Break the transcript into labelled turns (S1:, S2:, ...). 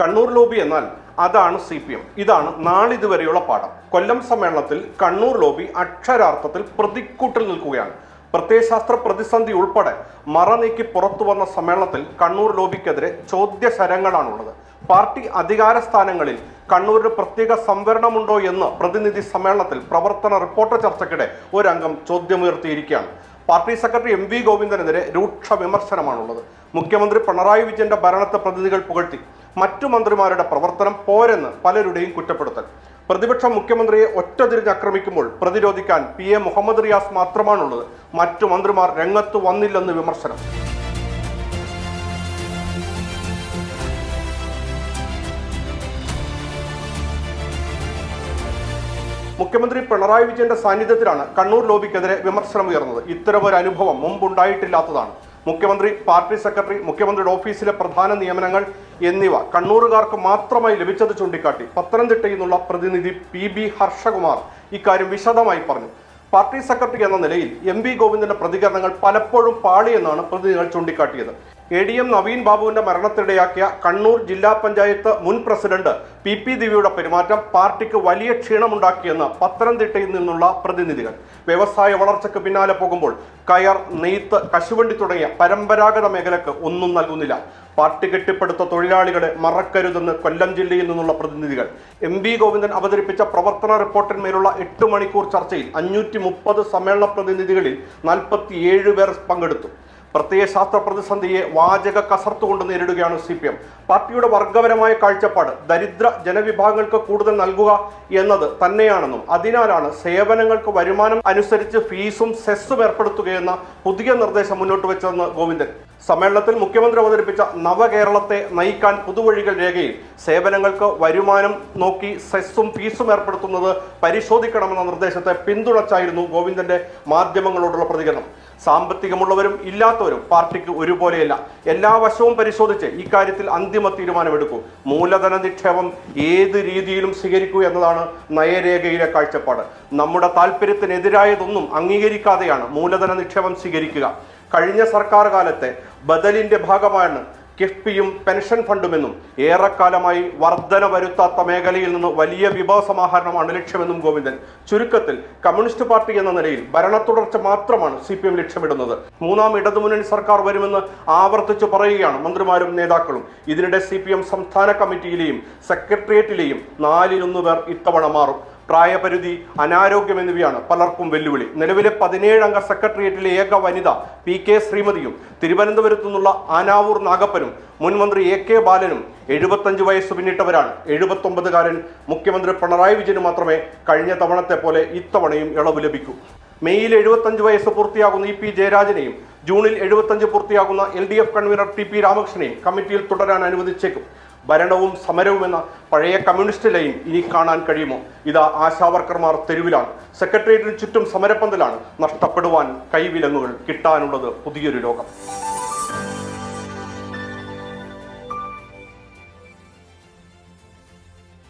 S1: Kannur lobby എന്നാൽ അതാണ് C P M. ഇതാണ് നാളിതുവരെയുള്ള പാഠം. കൊല്ലം സമ്മേളനത്തിൽ കണ്ണൂർ ലോബി അക്ഷരാർത്ഥത്തിൽ പ്രതിക്കൂട്ടിൽ നിൽക്കുകയാണ്. പ്രത്യയശാസ്ത്ര പ്രതിസന്ധി ഉൾപ്പെടെ മറ നീക്കി പുറത്തു വന്ന സമ്മേളനത്തിൽ കണ്ണൂർ ലോബിക്കെതിരെ ചോദ്യശരങ്ങളാണുള്ളത്. പാർട്ടി അധികാര സ്ഥാനങ്ങളിൽ കണ്ണൂരിന് പ്രത്യേക സംവരണമുണ്ടോ എന്ന് പ്രതിനിധി സമ്മേളനത്തിൽ പ്രവർത്തന റിപ്പോർട്ട് ചർച്ചയ്ക്കിടെ ഒരംഗം ചോദ്യമുയർത്തിയിരിക്കുകയാണ്. പാർട്ടി സെക്രട്ടറി എം വി ഗോവിന്ദനെതിരെ രൂക്ഷ വിമർശനമാണുള്ളത്. മുഖ്യമന്ത്രി പിണറായി വിജയന്റെ ഭരണത്തെ പ്രതിനിധികൾ പുകഴ്ത്തി. മറ്റു മന്ത്രിമാരുടെ പ്രവർത്തനം പോരെന്ന് പലരുടെയും കുറ്റപ്പെടുത്തൽ. പ്രതിപക്ഷം മുഖ്യമന്ത്രിയെ ഒറ്റ ആക്രമിക്കുമ്പോൾ പ്രതിരോധിക്കാൻ പി എ മുഹമ്മദ് റിയാസ് മാത്രമാണുള്ളത്. മറ്റു മന്ത്രിമാർ രംഗത്ത് വന്നില്ലെന്ന് വിമർശനം. മുഖ്യമന്ത്രി പിണറായി വിജയന്റെ സാന്നിധ്യത്തിലാണ് കണ്ണൂർ ലോബിക്കെതിരെ വിമർശനം ഉയർന്നത്. ഇത്തരമൊരു അനുഭവം മുമ്പുണ്ടായിട്ടില്ലാത്തതാണ്. മുഖ്യമന്ത്രി പാർട്ടി സെക്രട്ടറി മുഖ്യമന്ത്രിയുടെ ഓഫീസിലെ പ്രധാന നിയമനങ്ങൾ എന്നിവ കണ്ണൂറുകാർക്ക് മാത്രമായി ലഭിച്ചത് ചൂണ്ടിക്കാട്ടി. പത്തനംതിട്ടയിൽ നിന്നുള്ള പ്രതിനിധി പി ബി ഹർഷകുമാർ ഇക്കാര്യം വിശദമായി പറഞ്ഞു. പാർട്ടി സെക്രട്ടറി എന്ന നിലയിൽ എം വി ഗോവിന്ദന്റെ പ്രതികരണങ്ങൾ പലപ്പോഴും പാളിയെന്നാണ് പ്രതിനിധികൾ ചൂണ്ടിക്കാട്ടിയത്. എ ഡി എം നവീൻ ബാബുവിന്റെ മരണത്തിനിടയാക്കിയ കണ്ണൂർ ജില്ലാ പഞ്ചായത്ത് മുൻ പ്രസിഡന്റ് പി പി ദിവ്യയുടെ പെരുമാറ്റം പാർട്ടിക്ക് വലിയ ക്ഷീണമുണ്ടാക്കിയെന്ന് പത്തനംതിട്ടയിൽ നിന്നുള്ള പ്രതിനിധികൾ. വ്യവസായ വളർച്ചയ്ക്ക് പിന്നാലെ പോകുമ്പോൾ കയർ നെയ്ത്ത് കശുവണ്ടി തുടങ്ങിയ പരമ്പരാഗത മേഖലക്ക് ഒന്നും നൽകുന്നില്ല. പാർട്ടി കെട്ടിപ്പടുത്ത തൊഴിലാളികളെ മറക്കരുതെന്ന് കൊല്ലം ജില്ലയിൽ നിന്നുള്ള പ്രതിനിധികൾ. എം വി ഗോവിന്ദൻ അവതരിപ്പിച്ച പ്രവർത്തന റിപ്പോർട്ടിന്മേലുള്ള എട്ട് മണിക്കൂർ ചർച്ചയിൽ അഞ്ഞൂറ്റി മുപ്പത് സമ്മേളന പ്രതിനിധികളിൽ നാൽപ്പത്തിയേഴ് പേർ പങ്കെടുത്തു. പ്രത്യയശാസ്ത്ര പ്രതിസന്ധിയെ വാചക കസർത്തുകൊണ്ട് നേരിടുകയാണ് സി പി എം പാർട്ടിയുടെ വർഗപരമായ കാഴ്ചപ്പാട് ദരിദ്ര ജനവിഭാഗങ്ങൾക്ക് കൂടുതൽ നൽകുക എന്നത് തന്നെയാണെന്നും അതിനാലാണ് സേവനങ്ങൾക്ക് വരുമാനം അനുസരിച്ച് ഫീസും സെസ്സും ഏർപ്പെടുത്തുകയെന്ന പുതിയ നിർദ്ദേശം മുന്നോട്ട് വെച്ചതെന്ന് ഗോവിന്ദൻ. സമ്മേളനത്തിൽ മുഖ്യമന്ത്രി അവതരിപ്പിച്ച നവകേരളത്തെ നയിക്കാൻ പുതുവഴികൾ രേഖയിൽ സേവനങ്ങൾക്ക് വരുമാനം നോക്കി സെസ്സും ഫീസും ഏർപ്പെടുത്തുന്നത് പരിശോധിക്കണമെന്ന നിർദ്ദേശത്തെ പിന്തുണച്ചായിരുന്നു ഗോവിന്ദന്റെ മാധ്യമങ്ങളോടുള്ള പ്രതികരണം. സാമ്പത്തികമുള്ളവരും ഇല്ലാത്തവരും പാർട്ടിക്ക് ഒരുപോലെയല്ല. എല്ലാ വശവും പരിശോധിച്ച് ഇക്കാര്യത്തിൽ അന്തിമ തീരുമാനമെടുക്കൂ. മൂലധന നിക്ഷേപം ഏത് രീതിയിലും സ്വീകരിക്കൂ എന്നതാണ് നയരേഖയിലെ കാഴ്ചപ്പാട്. നമ്മുടെ താല്പര്യത്തിനെതിരായതൊന്നും അംഗീകരിക്കാതെയാണ് മൂലധന നിക്ഷേപം സ്വീകരിക്കുക. കഴിഞ്ഞ സർക്കാർ കാലത്തെ ബദലിന്റെ ഭാഗമാണ് കിഫ്ബിയും പെൻഷൻ ഫണ്ടുമെന്നും ഏറെക്കാലമായി വർധന വരുത്താത്ത മേഖലയിൽ നിന്ന് വലിയ വിഭവ സമാഹരണമാണ് ലക്ഷ്യമെന്നും ഗോവിന്ദൻ. ചുരുക്കത്തിൽ കമ്മ്യൂണിസ്റ്റ് പാർട്ടി എന്ന നിലയിൽ ഭരണത്തുടർച്ച മാത്രമാണ് സി പി എം ലക്ഷ്യമിടുന്നത്. മൂന്നാം ഇടതുമുന്നണി സർക്കാർ വരുമെന്ന് ആവർത്തിച്ചു പറയുകയാണ് മന്ത്രിമാരും നേതാക്കളും. ഇതിനിടെ സി പി എം സംസ്ഥാന കമ്മിറ്റിയിലെയും സെക്രട്ടേറിയറ്റിലെയും നാലിലൊന്നു പേർ ഇത്തവണ മാറും. പ്രായപരിധി അനാരോഗ്യം എന്നിവയാണ് പലർക്കും വെല്ലുവിളി. നിലവിലെ പതിനേഴ് അംഗ സെക്രട്ടേറിയറ്റിലെ ഏക വനിത പി കെ ശ്രീമതിയും തിരുവനന്തപുരത്തു നിന്നുള്ള ആനാവൂർ നാഗപ്പനും മുൻമന്ത്രി എ കെ ബാലനും എഴുപത്തഞ്ച് വയസ്സ് പിന്നിട്ടവരാണ്. എഴുപത്തൊമ്പതുകാരൻ മുഖ്യമന്ത്രി പിണറായി വിജയന് മാത്രമേ കഴിഞ്ഞ തവണത്തെ പോലെ ഇത്തവണയും ഇളവ് ലഭിക്കൂ. മെയ്യിൽ എഴുപത്തഞ്ച് വയസ്സ് പൂർത്തിയാകുന്ന ഇ പി ജയരാജനെയും ജൂണിൽ എഴുപത്തഞ്ച് പൂർത്തിയാകുന്ന L D F convener T P രാമകൃഷ്ണനെയും കമ്മിറ്റിയിൽ തുടരാൻ അനുവദിച്ചേക്കും. ഭരണവും സമരവും എന്ന പഴയ കമ്മ്യൂണിസ്റ്റ് ലൈൻ ഇനി കാണാൻ കഴിയുമോ? ഇതാ ആശാവർക്കർമാർ തെരുവിലാണ്. സെക്രട്ടേറിയറ്റിന് ചുറ്റും സമരപ്പന്തലാണ് നഷ്ടപ്പെടുവാൻ കൈവിലങ്ങുകൾ കിട്ടാനുള്ളത് പുതിയൊരു ലോകം.